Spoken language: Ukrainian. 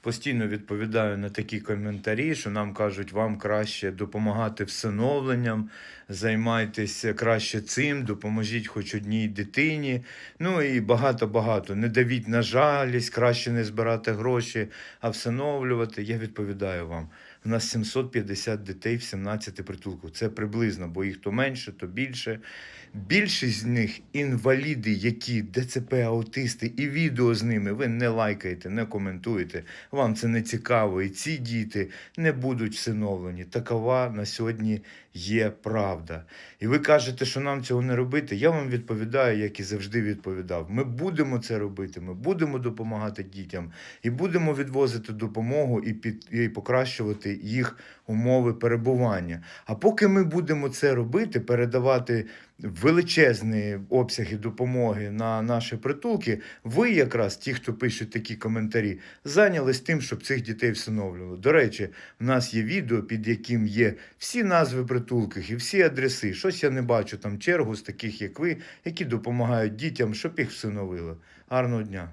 Постійно відповідаю на такі коментарі, що нам кажуть, вам краще допомагати всиновленням, займайтеся краще цим, допоможіть хоч одній дитині. Ну і багато-багато. Не давіть на жалість, краще не збирати гроші, а всиновлювати. Я відповідаю вам. У нас 750 дітей в 17 притулку. Це приблизно, бо їх то менше, то більше. Більшість з них інваліди, які ДЦП, аутисти, і відео з ними ви не лайкаєте, не коментуєте. Вам це не цікаво. І ці діти не будуть всиновлені. Такова на сьогодні є правда. І ви кажете, що нам цього не робити. Я вам відповідаю, як і завжди відповідав. Ми будемо це робити, ми будемо допомагати дітям і будемо відвозити допомогу і, під, і покращувати їх умови перебування. А поки ми будемо це робити, передавати величезні обсяги допомоги на наші притулки, ви якраз, ті, хто пишуть такі коментарі, зайнялись тим, щоб цих дітей всиновлювали. До речі, в нас є відео, під яким є всі назви притулків і всі адреси. Щось я не бачу там чергу з таких, як ви, які допомагають дітям, щоб їх всиновили. Гарного дня!